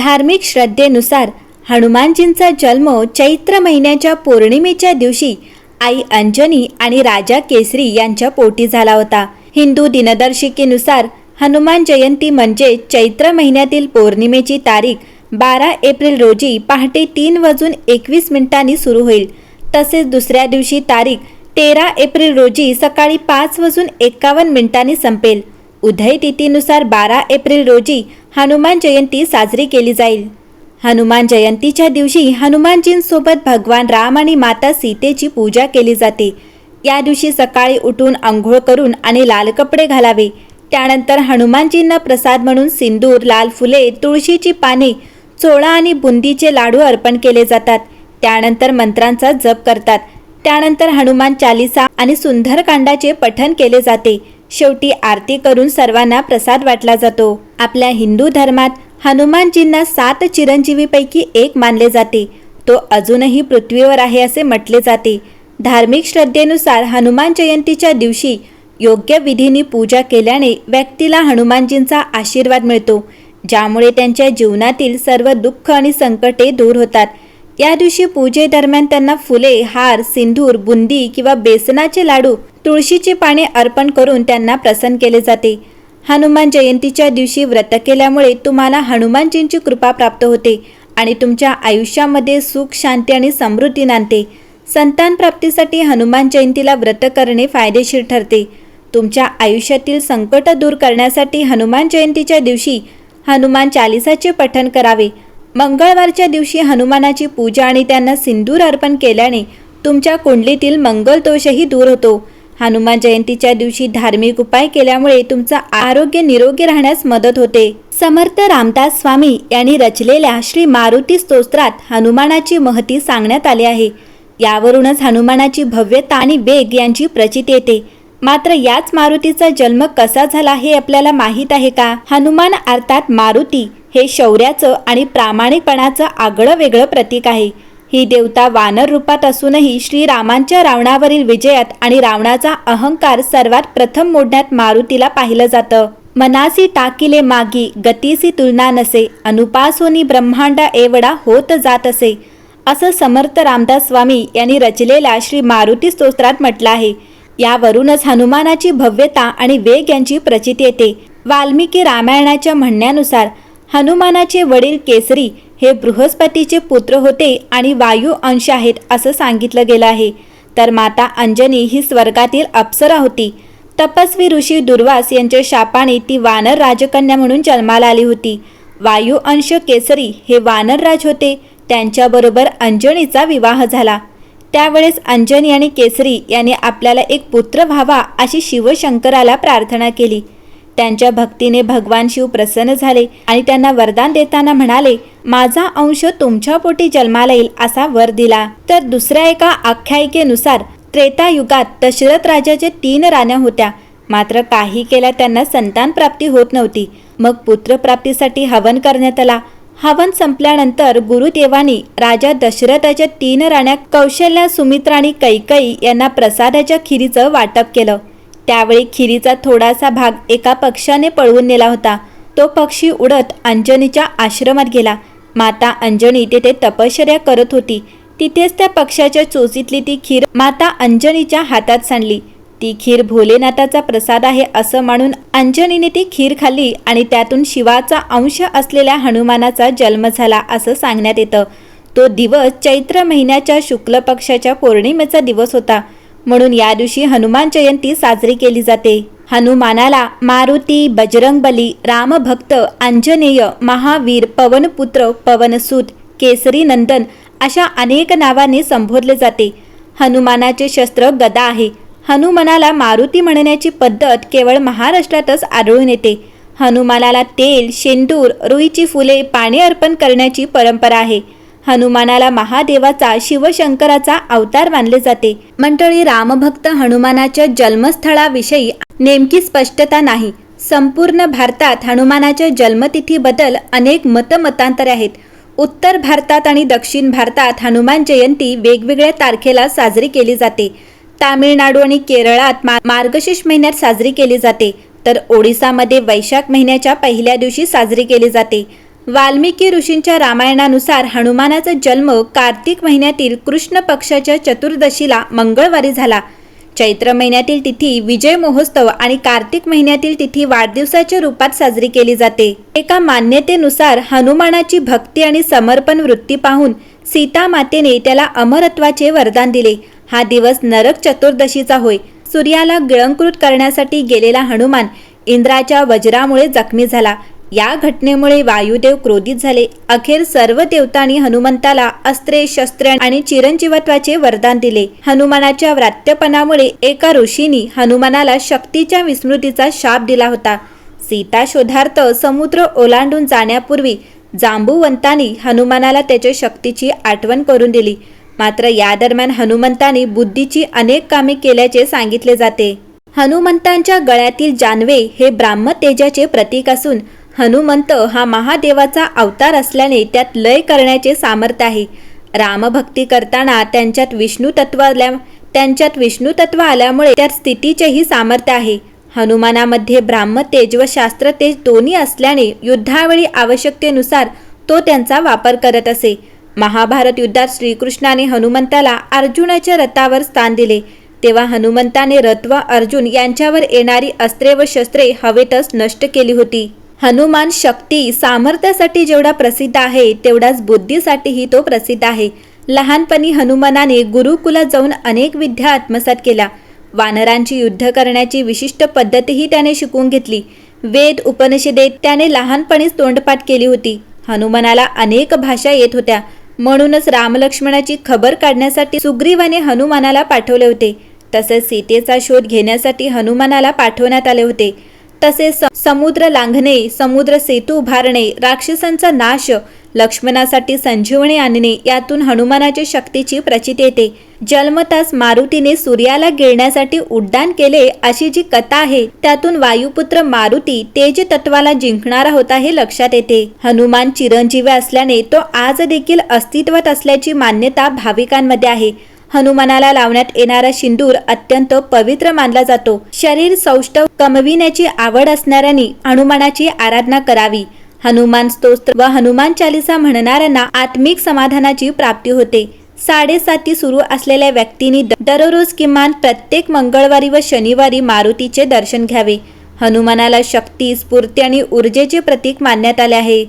धार्मिक श्रद्धेनुसार हनुमानजींचा जन्म चैत्र महिन्याच्या पौर्णिमेच्या दिवशी आई अंजनी आणि राजा केसरी यांच्या पोटी झाला होता. हिंदू दिनदर्शिकेनुसार हनुमान जयंती म्हणजे चैत्र महिन्यातील पौर्णिमेची तारीख बारा एप्रिल रोजी पहाटे तीन वाजून एकवीस मिनिटांनी सुरू होईल. तसेच दुसऱ्या दिवशी तारीख तेरा एप्रिल रोजी सकाळी पाच वाजून एकावन्न मिनिटांनी संपेल. उदय तिथीनुसार बारा एप्रिल रोजी हनुमान जयंती साजरी केली जाईल. हनुमान जयंतीच्या दिवशी हनुमानजींसोबत भगवान राम आणि माता सीतेची पूजा केली जाते. या दिवशी सकाळी उठून आंघोळ करून आणि लाल कपडे घालावे. त्यानंतर हनुमानजींना प्रसाद म्हणून सिंदूर लाल फुले तुळशीची पाने चोळा आणि बुंदीचे लाडू अर्पण केले जातात. त्यानंतर मंत्रांचा जप करतात. त्यानंतर हनुमान चालिसा आणि सुंदरकांडाचे पठण केले जाते. शेवटी आरती करून सर्वांना प्रसाद वाटला जातो. आपल्या हिंदू धर्मात हनुमानजींना सात चिरंजीवीपैकी एक मानले जाते. तो अजूनही पृथ्वीवर आहे असे म्हटले जाते. धार्मिक श्रद्धेनुसार हनुमान जयंतीच्या दिवशी योग्य विधीने पूजा केल्याने व्यक्तीला हनुमानजींचा आशीर्वाद मिळतो ज्यामुळे त्यांच्या जीवनातील सर्व दुःख आणि संकटे दूर होतात. या दिवशी पूजेदरम्यान त्यांना फुले हार सिंदूर बुंदी किंवा बेसनाचे लाडू तुळशीची पाने अर्पण करून त्यांना प्रसन्न केले जाते. हनुमान जयंतीच्या दिवशी व्रत केल्यामुळे तुम्हाला हनुमानजींची कृपा प्राप्त होते आणि तुमच्या आयुष्यामध्ये सुख शांती आणि समृद्धी नांदते. संतान प्राप्तीसाठी हनुमान जयंतीला व्रत करणे फायदेशीर ठरते. तुमच्या आयुष्यातील संकट दूर करण्यासाठी हनुमान जयंतीच्या दिवशी हनुमान चालिसाचे पठण करावे. मंगळवारच्या दिवशी हनुमानाची पूजा आणि त्यांना सिंदूर अर्पण केल्याने तुमच्या कुंडलीतील मंगल दोषही दूर होतो. हनुमान जयंतीच्या दिवशी धार्मिक उपाय केल्यामुळे तुमचं आरोग्य निरोगी राहण्यास मदत होते. समर्थ रामदास स्वामी यांनी रचलेल्या श्री मारुती स्तोत्रात हनुमानाची महती सांगण्यात आली आहे. यावरूनच हनुमानाची भव्यता आणि वेग यांची प्रचिती येते. मात्र याच मारुतीचा जन्म कसा झाला हे आपल्याला माहीत आहे का? हनुमान अर्थात मारुती हे शौर्याचं आणि प्रामाणिकपणाचं आगळं वेगळं प्रतीक आहे. ही देवता वानर रूपात असूनही श्रीरामांच्या रावणावरील विजयात आणि रावणाचा अहंकार सर्वात प्रथम मोडण्यात मारुतीला पाहिलं जातं. मनासी टाकिले मागी गतीसी तुलना नसे अनुपासोनी ब्रह्मांडा एवढा होत जात असे. असं समर्थ रामदास स्वामी यांनी रचलेल्या श्री मारुती स्तोत्रात म्हटलं आहे. यावरूनच हनुमानाची भव्यता आणि वेग यांची प्रचिती येते. वाल्मिकी रामायणाच्या म्हणण्यानुसार हनुमानाचे वडील केसरी हे बृहस्पतीचे पुत्र होते आणि वायू अंश आहेत असं सांगितलं गेलं आहे. तर माता अंजनी ही स्वर्गातील अप्सरा होती. तपस्वी ऋषी दुर्वास यांच्या शापाने ती वानर राजकन्या म्हणून जन्माला आली होती. वायू अंश केसरी हे वानरराज होते. त्यांच्याबरोबर अंजनीचा विवाह झाला. त्यावेळेस अंजनी आणि केसरी यांनी आपल्याला एक पुत्र व्हावा अशी शिवशंकराला प्रार्थना केली. त्यांच्या भक्तीने भगवान शिव प्रसन्न झाले आणि त्यांना वरदान देताना म्हणाले माझा अंश तुमच्या पोटी जन्माला येईल असा वर दिला. तर दुसऱ्या एका आख्यायिकेनुसार त्रेतायुगात दशरथ राजाच्या तीन राण्या होत्या. मात्र काही केल्या त्यांना संतान प्राप्ती होत नव्हती. मग पुत्रप्राप्तीसाठी हवन करण्यात आला. हवन संपल्यानंतर गुरुदेवानी राजा दशरथाच्या तीन राण्या कौशल्या सुमित्रा आणि कैकई यांना प्रसादाच्या खिरीचं वाटप केलं. त्यावेळी खिरीचा थोडासा भाग एका पक्षाने पळवून नेला होता. तो पक्षी उडत अंजनीच्या आश्रमात गेला. माता अंजनी तेथे तपश्चर्या करत होती. तिथेच त्या पक्षाच्या चोचीतली ती खीर माता अंजनीच्या हातात सांडली. ती खीर भोलेनाथाचा प्रसाद आहे असं मानून अंजनीने ती खीर खाल्ली आणि त्यातून शिवाचा अंश असलेल्या हनुमानाचा जन्म झाला असं सांगण्यात येतं. तो दिवस चैत्र महिन्याच्या शुक्ल पक्षाच्या पौर्णिमेचा दिवस होता. म्हणून या दिवशी हनुमान जयंती साजरी केली जाते. हनुमानाला मारुती बजरंगबली रामभक्त अंजनेय महावीर पवनपुत्र पवनसूत केसरी नंदन अशा अनेक नावांनी संबोधले जाते. हनुमानाचे शस्त्र गदा आहे. हनुमानाला मारुती म्हणण्याची पद्धत केवळ महाराष्ट्रातच आढळून येते. हनुमानाला तेल शेंदूर रुईची फुले पाणी अर्पण करण्याची परंपरा आहे. हनुमानाला महादेवाचा शिवशंकराचा अवतार मानले जाते. मंडळी रामभक्त हनुमानाच्या जन्मस्थळाविषयी नेमकी स्पष्टता नाही. संपूर्ण भारतात हनुमानाच्या जन्मतिथीबद्दल अनेक मतमतांतरे आहेत. उत्तर भारतात आणि दक्षिण भारतात हनुमान जयंती वेगवेगळ्या तारखेला साजरी केली जाते. तामिळनाडू आणि केरळात मार्गशीर्ष महिन्यात साजरी केली जाते. तर ओडिसामध्ये वैशाख महिन्याच्या पहिल्या दिवशी साजरी केली जाते. वाल्मिकी ऋषींच्या रामायणानुसार हनुमानाचा जन्म कार्तिक महिन्यातील कृष्ण पक्षाच्या चतुर्दशीला मंगळवारी झाला. चैत्र महिन्यातील तिथी विजय महोत्सव आणि कार्तिक महिन्यातील तिथी वाढदिवसाच्या रूपात साजरी केली जाते. एका मान्यतेनुसार हनुमानाची भक्ती आणि समर्पण वृत्ती पाहून सीता मातेने त्याला अमरत्वाचे वरदान दिले. हा दिवस नरक चतुर्दशीचा होय. सूर्याला गिळंकृत करण्यासाठी गेलेला हनुमान इंद्राच्या वज्रामुळे जखमी झाला. या घटनेमुळे वायुदेव क्रोधित झाले. अखेर सर्व देवतांनी हनुमंताला अस्त्रे शस्त्रे आणि चिरंजीवत्वाचे वरदान दिले. हनुमानाच्या व्रात्यपणामुळे एका ऋषीनी हनुमानाला शक्तीच्या विस्मृतीचा शाप दिला होता. सीता शोधार्थ समुद्र ओलांडून जाण्यापूर्वी जांबुवंतांनी हनुमानाला त्याच्या शक्तीची आठवण करून दिली. मात्र या दरम्यान हनुमंतांनी बुद्धीची अनेक कामे केल्याचे सांगितले जाते. हनुमंतांच्या गळ्यातील जानवे हे ब्राह्म तेजाचे प्रतीक असून हनुमंत हा महादेवाचा अवतार असल्याने त्यात लय करण्याचे सामर्थ्य आहे. रामभक्ती करताना त्यांच्यात विष्णू तत्व आल्या त्यांच्यात विष्णू तत्व आल्यामुळे त्यात स्थितीचेही सामर्थ्य आहे. हनुमानामध्ये ब्राह्म तेज व शास्त्र तेज दोन्ही असल्याने युद्धावेळी आवश्यकतेनुसार तो त्यांचा वापर करत असे. महाभारत युद्धात श्रीकृष्णाने हनुमंताला अर्जुनाच्या रथावर स्थान दिले. तेव्हा हनुमंताने रथ व अर्जुन यांच्यावर येणारी अस्त्रे व शस्त्रे हवेतच नष्ट केली होती. हनुमान शक्ती सामर्थ्यासाठी जेवढा प्रसिद्ध आहे तेवढाच बुद्धीसाठीही तो प्रसिद्ध आहे. लहानपणी हनुमानाने गुरुकुलात जाऊन अनेक विद्या आत्मसात केल्या. वानरांची युद्ध करण्याची विशिष्ट पद्धतीही त्याने शिकून घेतली. वेद उपनिषदे त्याने लहानपणीच तोंडपाठ केली होती. हनुमानाला अनेक भाषा येत होत्या. म्हणूनच रामलक्ष्मणाची खबर काढण्यासाठी सुग्रीवाने हनुमानाला पाठवले होते. तसेच सीतेचा शोध घेण्यासाठी हनुमानाला पाठवण्यात आले होते. तसेच समुद्र लांघणे समुद्र सेतू उभारणे राक्षसांचा नाश लक्ष्मणासाठी संजीवनी आणणे यातून हनुमानाच्या शक्तीची प्रचित येते. जन्मतास मारुतीने सूर्याला गिळण्यासाठी उड्डाण केले अशी जी कथा आहे त्यातून वायुपुत्र मारुती तेज तत्वाला जिंकणारा होता हे लक्षात येते. हनुमान चिरंजीवी असल्याने तो आज देखील अस्तित्वात असल्याची मान्यता भाविकांमध्ये आहे. हनुमानाला लावण्यात येणारा शिंदूर अत्यंत पवित्र मानला जातो. शरीर सौष्ठव कमविण्याची आवड असणाऱ्यांनी हनुमानाची आराधना करावी. हनुमान स्तोत्र व हनुमान चालिसा म्हणणाऱ्यांना आत्मिक समाधानाची प्राप्ती होते. साडेसाती सुरू असलेल्या व्यक्तींनी दररोज किमान प्रत्येक मंगळवारी व शनिवारी मारुतीचे दर्शन घ्यावे. हनुमानाला शक्ती स्फूर्ती आणि ऊर्जेचे प्रतीक मानण्यात आले आहे.